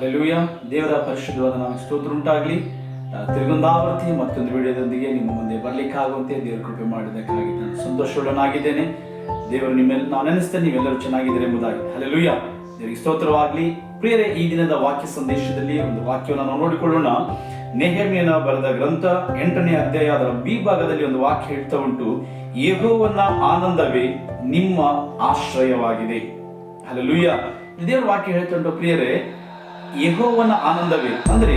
Alleluia ದೇವರ ಪರಿಶುದ್ಧವಾದ ನಮಗೆ ಸ್ತೋತ್ರ ಉಂಟಾಗಲಿ. ತಿರುಗೊಂದಾವರ್ತಿ ಮತ್ತೊಂದು ವಿಡಿಯೋದೊಂದಿಗೆ ನಿಮ್ಮ ಮುಂದೆ ಬರಲಿಕ್ಕಾಗುವಂತೆ ದೇವರ ಕೃಪೆ ಮಾಡಿದ್ದಕ್ಕಾಗಿ ನಾನು ಸಂತೋಷವುಳ್ಳನಾಗಿದ್ದೇನೆ ದೇವರು ನಿಮ್ಮೆಲ್ಲ ನಾನು ನೆನೆಸ್ತೇನೆ ನೀವೆಲ್ಲರೂ ಚೆನ್ನಾಗಿದ್ದೀರಿ ಎಂಬುದಾಗಿ. ಅಲ್ಲೆಲೂಯ ದೇವರಿಗೆ ಸ್ತೋತ್ರವಾಗಲಿ. ಪ್ರಿಯರೇ, ಈ ದಿನದ ವಾಕ್ಯ ಸಂದೇಶದಲ್ಲಿ ಒಂದು ವಾಕ್ಯವನ್ನು ನಾವು ನೋಡಿಕೊಳ್ಳೋಣ. ನೆಹಮಿಯನ ಬರೆದ ಗ್ರಂಥ ಎಂಟನೇ ಅಧ್ಯಾಯ ಅದರ ಬಿ ಭಾಗದಲ್ಲಿ ಒಂದು ವಾಕ್ಯ ಹೇಳ್ತಾ ಉಂಟು. ಯೆಹೋವನ ಆನಂದವೇ ನಿಮ್ಮ ಆಶ್ರಯವಾಗಿದೆ. ಅಲ್ಲೆಲೂಯ ದೇವರ ವಾಕ್ಯ ಹೇಳ್ತಾ ಉಂಟು ಪ್ರಿಯರೇ. ಯೆಹೋವನ ಆನಂದವೇ? ಅಂದ್ರೆ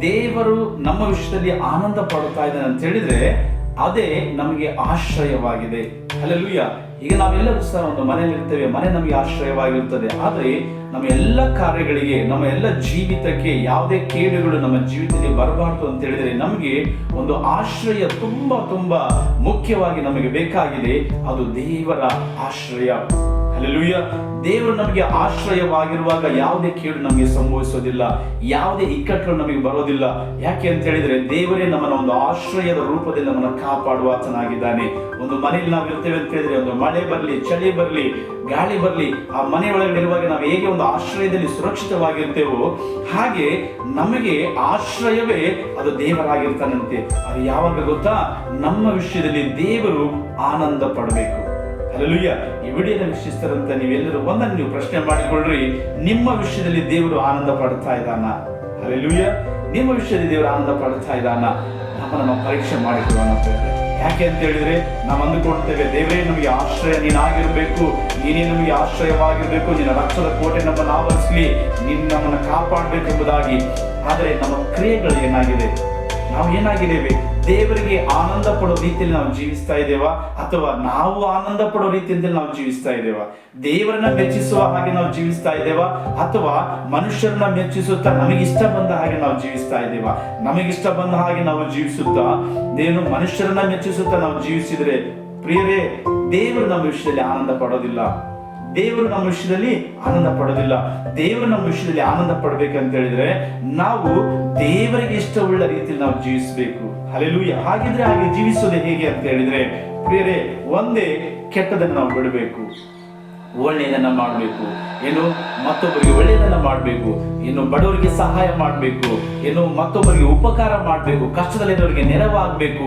ದೇವರು ನಮ್ಮ ವಿಷಯದಲ್ಲಿ ಆನಂದ ಪಡುತ್ತಾ ಇದ್ದಾನೆ ಅಂತ ಹೇಳಿದ್ರೆ ಅದೇ ನಮಗೆ ಆಶ್ರಯವಾಗಿದೆ. ಅಲ್ಲೆಲ್ಲೂಯ್ಯ ಈಗ ನಾವೆಲ್ಲರೂ ಸಹ ಒಂದು ಮನೆಯಲ್ಲಿ ಇರ್ತೇವೆ. ಮನೆ ನಮಗೆ ಆಶ್ರಯವಾಗಿರುತ್ತದೆ. ಆದರೆ ನಮ್ಮ ಎಲ್ಲ ಕಾರ್ಯಗಳಿಗೆ, ನಮ್ಮ ಎಲ್ಲ ಜೀವಿತಕ್ಕೆ ಯಾವುದೇ ಕೇಡುಗಳು ನಮ್ಮ ಜೀವಿತದಲ್ಲಿ ಬರಬಾರ್ದು ಅಂತ ಹೇಳಿದ್ರೆ ನಮಗೆ ಒಂದು ಆಶ್ರಯ ತುಂಬಾ ತುಂಬಾ ಮುಖ್ಯವಾಗಿ ನಮಗೆ ಬೇಕಾಗಿದೆ. ಅದು ದೇವರ ಆಶ್ರಯ. ಅಲ್ಲೆಲೂಯ ದೇವರು ನಮಗೆ ಆಶ್ರಯವಾಗಿರುವಾಗ ಯಾವುದೇ ಕೇಡು ನಮಗೆ ಸಂಭವಿಸೋದಿಲ್ಲ, ಯಾವುದೇ ಇಕ್ಕಟ್ಟುಗಳು ನಮಗೆ ಬರೋದಿಲ್ಲ. ಯಾಕೆ ಅಂತ ಹೇಳಿದ್ರೆ ದೇವರೇ ನಮ್ಮನ್ನ ಒಂದು ಆಶ್ರಯದ ರೂಪದಲ್ಲಿ ನಮ್ಮನ್ನ ಕಾಪಾಡುವ ಆತನಾಗಿದ್ದಾನೆ. ಒಂದು ಮನೆಯಲ್ಲಿ ನಾವು ಇರ್ತೇವೆ ಅಂತ ಹೇಳಿದ್ರೆ ಒಂದು ಮಳೆ ಬರಲಿ, ಚಳಿ ಬರಲಿ, ಗಾಳಿ ಬರಲಿ, ಆ ಮನೆ ಒಳಗಡೆ ಇರುವಾಗ ನಾವು ಹೇಗೆ ಒಂದು ಆಶ್ರಯದಲ್ಲಿ ಸುರಕ್ಷಿತವಾಗಿರ್ತೇವೋ ಹಾಗೆ ನಮಗೆ ಆಶ್ರಯವೇ ಅದು ದೇವರಾಗಿರ್ತಾನಂತೆ. ಅದು ಯಾವಾಗ ಗೊತ್ತಾ? ನಮ್ಮ ವಿಷಯದಲ್ಲಿ ದೇವರು ಆನಂದ ಪಡಬೇಕು. ಅಲ್ಲೂಯ್ಯ ಈ ವಿಡಿಯೋನ ನೀವೆಲ್ಲರೂ ಒಂದನ್ನು ನೀವು ಪ್ರಶ್ನೆ ಮಾಡಿಕೊಳ್ಳ್ರಿ ನಿಮ್ಮ ವಿಷಯದಲ್ಲಿ ದೇವರು ಆನಂದ ಪಡ್ತಾ ಇದ್ದಾನ? ಅಲ್ಲೂಯ್ಯ ನಿಮ್ಮ ವಿಷಯದಲ್ಲಿ ದೇವರು ಆನಂದ ಪಡ್ತಾ ಇದ್ದಾನ? ನಮ್ಮ ನಮ್ಮ ಪರೀಕ್ಷೆ ಮಾಡಿಕೊಳ್ಳೋಣ. ಯಾಕೆ ಅಂತ ಹೇಳಿದ್ರೆ, ನಾವು ಅಂದುಕೊಳ್ತೇವೆ, ದೇವರೇ, ನಮಗೆ ಆಶ್ರಯ ನೀನಾಗಿರ್ಬೇಕು. ನೀನೇ ನಮಗೆ ಆಶ್ರಯವಾಗಿರ್ಬೇಕು. ನಿನ್ನ ರಕ್ಷದ ಕೋಟೆ ನಮ್ಮನ್ನು ಆವರಿಸಲಿ. ನೀನು ನಮ್ಮನ್ನು ಕಾಪಾಡಬೇಕೆಂಬುದಾಗಿ. ಆದರೆ ನಮ್ಮ ಕ್ರಿಯೆಗಳು ಏನಾಗಿದೆ? ನಾವು ಏನಾಗಿದ್ದೇವೆ? ದೇವರಿಗೆ ಆನಂದ ಪಡೋ ರೀತಿಯಲ್ಲಿ ನಾವು ಜೀವಿಸ್ತಾ ಇದ್ದೇವಾ? ಅಥವಾ ನಾವು ಆನಂದ ಪಡೋ ರೀತಿಯಲ್ಲಿ ನಾವು ಜೀವಿಸ್ತಾ ಇದ್ದೇವಾ? ದೇವರನ್ನ ಮೆಚ್ಚಿಸುವ ಹಾಗೆ ನಾವು ಜೀವಿಸ್ತಾ ಇದ್ದೇವಾ? ಅಥವಾ ಮನುಷ್ಯರನ್ನ ಮೆಚ್ಚಿಸುತ್ತಾ ನಮಗಿಷ್ಟ ಬಂದ ಹಾಗೆ ನಾವು ಜೀವಿಸ್ತಾ ಇದ್ದೇವಾ? ನಮಗಿಷ್ಟ ಬಂದ ಹಾಗೆ ನಾವು ಜೀವಿಸುತ್ತಾ? ಏನು ಮನುಷ್ಯರನ್ನ ಮೆಚ್ಚಿಸುತ್ತಾ ನಾವು ಜೀವಿಸಿದ್ರೆ, ಪ್ರಿಯರೇ, ದೇವರು ನಮ್ಮ ವಿಷಯದಲ್ಲಿ ಆನಂದ ಪಡೋದಿಲ್ಲ. ದೇವರು ನಮ್ಮ ವಿಷಯದಲ್ಲಿ ಆನಂದ ಪಡೋದಿಲ್ಲ. ದೇವರು ನಮ್ಮ ಆನಂದ ಪಡಬೇಕಂತ ಹೇಳಿದ್ರೆ ನಾವು ದೇವರಿಗೆ ಇಷ್ಟವುಳ್ಳ ರೀತಿಯಲ್ಲಿ ನಾವು ಜೀವಿಸಬೇಕು. ಅಲ್ಲೆಲೂಯ ಹಾಗಿದ್ರೆ ಹಾಗೆ ಜೀವಿಸೋದು ಹೇಗೆ ಅಂತ ಹೇಳಿದ್ರೆ ಬೇರೆ ಒಂದೇ ಕೆಟ್ಟದನ್ನು ನಾವು ಬಿಡಬೇಕು. ಒಳ್ಳೆಯದನ್ನ ಮಾಡಬೇಕು. ಏನು, ಮತ್ತೊಬ್ಬರಿಗೆ ಒಳ್ಳೆಯದನ್ನ ಮಾಡಬೇಕು. ಇನ್ನು ಬಡವರಿಗೆ ಸಹಾಯ ಮಾಡಬೇಕು. ಏನು, ಮತ್ತೊಬ್ಬರಿಗೆ ಉಪಕಾರ ಮಾಡಬೇಕು. ಕಷ್ಟದಲ್ಲಿರೋರಿಗೆ ನೆರವಾಗಬೇಕು.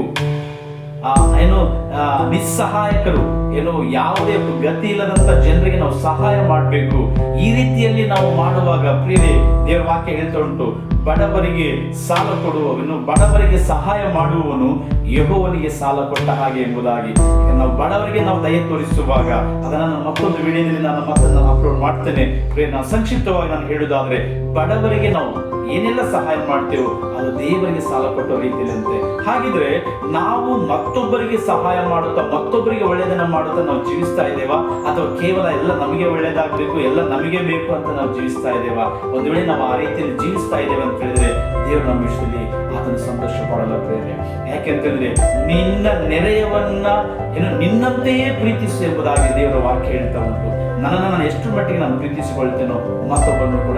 ಏನು ನಿಸ್ಸಹಾಯಕರು, ಏನು ಯಾವುದೇ ಗತಿ ಇಲ್ಲದಂತ ಜನರಿಗೆ ನಾವು ಸಹಾಯ ಮಾಡಬೇಕು. ಈ ರೀತಿಯಲ್ಲಿ ನಾವು ಮಾಡುವಾಗ ಪ್ರೀತಿ ದೇವರ ವಾಕ್ಯ ಹೇಳ್ತಾ ಉಂಟು, ಬಡವರಿಗೆ ಸಾಲ ಕೊಡುವವನು, ಬಡವರಿಗೆ ಸಹಾಯ ಮಾಡುವವನು ಯಹೋವನಿಗೆ ಸಾಲ ಕೊಟ್ಟ ಹಾಗೆ ಎಂಬುದಾಗಿ. ನಾವು ಬಡವರಿಗೆ ನಾವು ದಯ ತೋರಿಸುವಾಗ, ಅದನ್ನ ನಾನು ಮತ್ತೊಂದು ವಿಡಿಯೋದಲ್ಲಿ ನಾನು ಮತ್ತೊಂದು ಅಪ್ಲೋಡ್ ಮಾಡ್ತೇನೆ. ನಾನು ಸಂಕ್ಷಿಪ್ತವಾಗಿ ನಾನು ಹೇಳುದಾದ್ರೆ ಬಡವರಿಗೆ ನಾವು ಏನೆಲ್ಲ ಸಹಾಯ ಮಾಡ್ತೇವೋ ಅದು ದೇವರಿಗೆ ಸಾಲ ಕೊಟ್ಟೋ ರೀತಿಯಂತೆ ಹಾಗಿದ್ರೆ ನಾವು ಮತ್ತೊಬ್ಬರಿಗೆ ಸಹಾಯ ಮಾಡುತ್ತಾ, ಮತ್ತೊಬ್ಬರಿಗೆ ಒಳ್ಳೆಯದನ್ನ ಮಾಡುತ್ತಾ ನಾವು ಜೀವಿಸ್ತಾ ಇದ್ದೇವಾ? ಅಥವಾ ಕೇವಲ ಎಲ್ಲ ನಮಗೆ ಒಳ್ಳೆಯದಾಗಬೇಕು, ಎಲ್ಲ ನಮಗೆ ಬೇಕು ಅಂತ ನಾವು ಜೀವಿಸ್ತಾ ಇದ್ದೇವಾ? ಒಂದು ವೇಳೆ ನಾವು ಆ ರೀತಿಯಲ್ಲಿ ಜೀವಿಸ್ತಾ ಇದ್ದೇವೆ ಅಂತ ಹೇಳಿದ್ರೆ ದೇವರು ನಮ್ಮ ವಿಷಯದಲ್ಲಿ ಆತನ ಸಂತೋಷ ಪಡಲಾಗ್ತದೆ ಯಾಕೆಂತಂದ್ರೆ ನಿನ್ನ ನೆರೆಯವನ್ನ, ಏನು ನಿನ್ನಂತೆಯೇ ಪ್ರೀತಿಸು ಎಂಬುದಾಗಿ ದೇವರ ವಾಕ್ಯ ಹೇಳ್ತಾ ಉಂಟು. ನನ್ನನ್ನು ನಾನು ಎಷ್ಟು ಮಟ್ಟಿಗೆ ನಾನು ಪ್ರೀತಿಸಿಕೊಳ್ತೇನೋ ಮತ್ತೊಬ್ಬರನ್ನು ಕೂಡ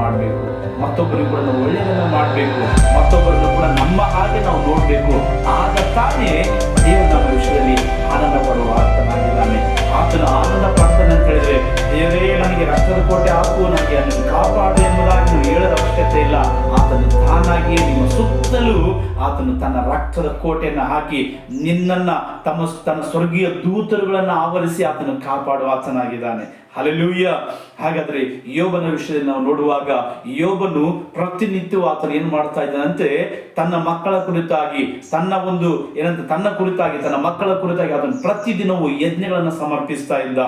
ಮಾಡಬೇಕು. ಮತ್ತೊಬ್ಬರಿಗೂ ಕೂಡ ನಾವು ಒಳ್ಳೆಯದನ್ನು ಮಾಡಬೇಕು. ಮತ್ತೊಬ್ಬರನ್ನು ಕೂಡ ನಮ್ಮ ಹಾಗೆ ನಾವು ನೋಡಬೇಕು. ಆಗ ತಾನೇ ದೇವರ ನಮ್ಮ ವಿಷಯದಲ್ಲಿ ಆನಂದ ಪಡುವ ಆತನಾಗಿದ್ದಾನೆ. ಆತನ ಆನಂದ ಪಡ್ತಾನೆ ಅಂತ ಹೇಳಿದ್ರೆ, ದೇವರೇ, ನನಗೆ ರಕ್ತದ ಕೋಟೆ ಹಾಕು, ನನಗೆ ಅದನ್ನು ಕಾಪಾಡು ಎಂಬುದಾಗಿ ನೀವು ಹೇಳದ ಅವಶ್ಯಕತೆ ಇಲ್ಲ. ಆತನು ತಾನಾಗಿಯೇ ನಿಮ್ಮ ಸುತ್ತಲೂ ಆತನು ತನ್ನ ರಕ್ತದ ಕೋಟೆಯನ್ನು ಹಾಕಿ, ನಿನ್ನನ್ನು ತಮ್ಮ ತನ್ನ ಸ್ವರ್ಗೀಯ ದೂತರುಗಳನ್ನು ಆವರಿಸಿ ಆತನು ಕಾಪಾಡುವ ಆತನಾಗಿದ್ದಾನೆ. ಹಲಲೂಯ್ಯ ಹಾಗಾದ್ರೆ ಯೋಬನ ವಿಷಯದಲ್ಲಿ ನಾವು ನೋಡುವಾಗ ಯೋಬನು ಪ್ರತಿನಿತ್ಯವೂ ಆತನು ಏನು ಮಾಡ್ತಾ ಇದ್ದಾನಂತೆ, ತನ್ನ ಮಕ್ಕಳ ಕುರಿತಾಗಿ, ತನ್ನ ಒಂದು ಏನಂತ, ತನ್ನ ಕುರಿತಾಗಿ, ತನ್ನ ಮಕ್ಕಳ ಕುರಿತಾಗಿ ಅದನ್ನು ಪ್ರತಿದಿನವೂ ಯಜ್ಞಗಳನ್ನು ಸಮರ್ಪಿಸ್ತಾ ಇದ್ದ.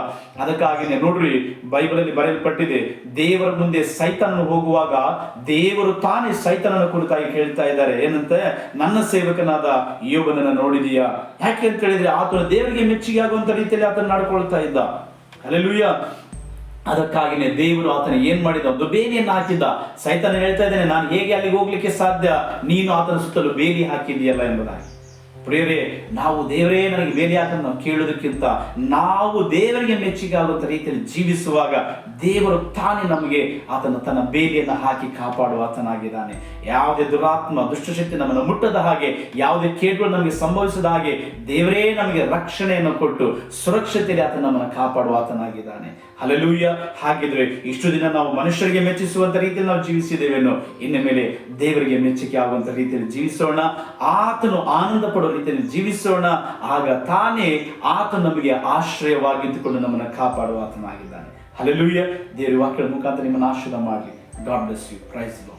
ಅದಕ್ಕಾಗಿನೇ ನೋಡ್ರಿ, ಬೈಬಲಲ್ಲಿ ಬರೆಯಲ್ಪಟ್ಟಿದೆ, ದೇವರ ಮುಂದೆ ಸೈತನನ್ನು ಹೋಗುವಾಗ ದೇವರು ತಾನೇ ಸೈತನನ ಕುರಿತಾಗಿ ಕೇಳ್ತಾ ಇದ್ದಾರೆ. ಏನಂತೆ? ನನ್ನ ಸೇವಕನಾದ ಯೋಬನನ್ನ ನೋಡಿದೀಯಾ? ಯಾಕೆ ಅಂತ ಹೇಳಿದ್ರೆ ಆತನು ದೇವರಿಗೆ ಮೆಚ್ಚುಗೆ ಆಗುವಂತ ರೀತಿಯಲ್ಲಿ ಆತನ ನಡ್ಕೊಳ್ತಾ ಇದ್ದ. ಅಲ್ಲೆಲೂಯ್ಯ ಅದಕ್ಕಾಗಿನೇ ದೇವರು ಆತನ ಏನ್ ಮಾಡಿದ? ಒಂದು ಬೇಲಿಯನ್ನು ಹಾಕಿದ್ದ. ಸೈತನ ಹೇಳ್ತಾ ಇದ್ದೇನೆ, ನಾನು ಹೇಗೆ ಅಲ್ಲಿಗೆ ಹೋಗ್ಲಿಕ್ಕೆ ಸಾಧ್ಯ? ನೀನು ಆತನ ಸುತ್ತಲೂ ಬೇಲಿ ಹಾಕಿದೆಯಲ್ಲ ಎಂಬುದಾಗಿ. ಪ್ರಿಯರೇ, ನಾವು ದೇವರೇ ನನಗೆ ಮೇಲೆ ಯಾಕಂದ್ರೆ ನಾವು ಕೇಳೋದಕ್ಕಿಂತ ನಾವು ದೇವರಿಗೆ ಮೆಚ್ಚುಗೆ ಆಗುವಂಥ ರೀತಿಯಲ್ಲಿ ಜೀವಿಸುವಾಗ ದೇವರು ತಾನೇ ನಮಗೆ ಆತನ ತನ್ನ ಬೇಲಿಯನ್ನು ಹಾಕಿ ಕಾಪಾಡುವ ಆತನಾಗಿದ್ದಾನೆ. ಯಾವುದೇ ದುರಾತ್ಮ, ದುಷ್ಟಶಕ್ತಿ ನಮ್ಮನ್ನು ಮುಟ್ಟದ ಹಾಗೆ, ಯಾವುದೇ ಕೇಟಗಳು ನಮಗೆ ಸಂಭವಿಸದ ಹಾಗೆ ದೇವರೇ ನಮಗೆ ರಕ್ಷಣೆಯನ್ನು ಕೊಟ್ಟು ಸುರಕ್ಷತೆಯಲ್ಲಿ ಆತ ನಮ್ಮನ್ನು ಕಾಪಾಡುವ ಆತನಾಗಿದ್ದಾನೆ. ಹಲಲೂಯ್ಯ ಹಾಗಿದ್ರೆ ಇಷ್ಟು ದಿನ ನಾವು ಮನುಷ್ಯರಿಗೆ ಮೆಚ್ಚಿಸುವಂತ ರೀತಿಯಲ್ಲಿ ನಾವು ಜೀವಿಸಿದ್ದೇವೇನೋ, ಇನ್ನು ಮೇಲೆ ದೇವರಿಗೆ ಮೆಚ್ಚುಗೆ ಆಗುವಂಥ ರೀತಿಯಲ್ಲಿ ಜೀವಿಸೋಣ. ಆತನು ಆನಂದ ರೀತಿಯಲ್ಲಿ ಜೀವಿಸೋಣ, ಆಗ ತಾನೇ ಆತ ನಮಗೆ ಆಶ್ರಯವಾಗಿದ್ದುಕೊಂಡು ನಮ್ಮನ್ನು ಕಾಪಾಡುವ ಆತನಾಗಿದ್ದಾನೆ. ಹಲಲೂಯ್ಯ ದೇವರ ವಾಕ್ಯದ ಮುಖಾಂತರ ನಿಮ್ಮನ್ನು ಆಶೀರ್ವಾದ ಮಾಡಲಿ. God bless you praise low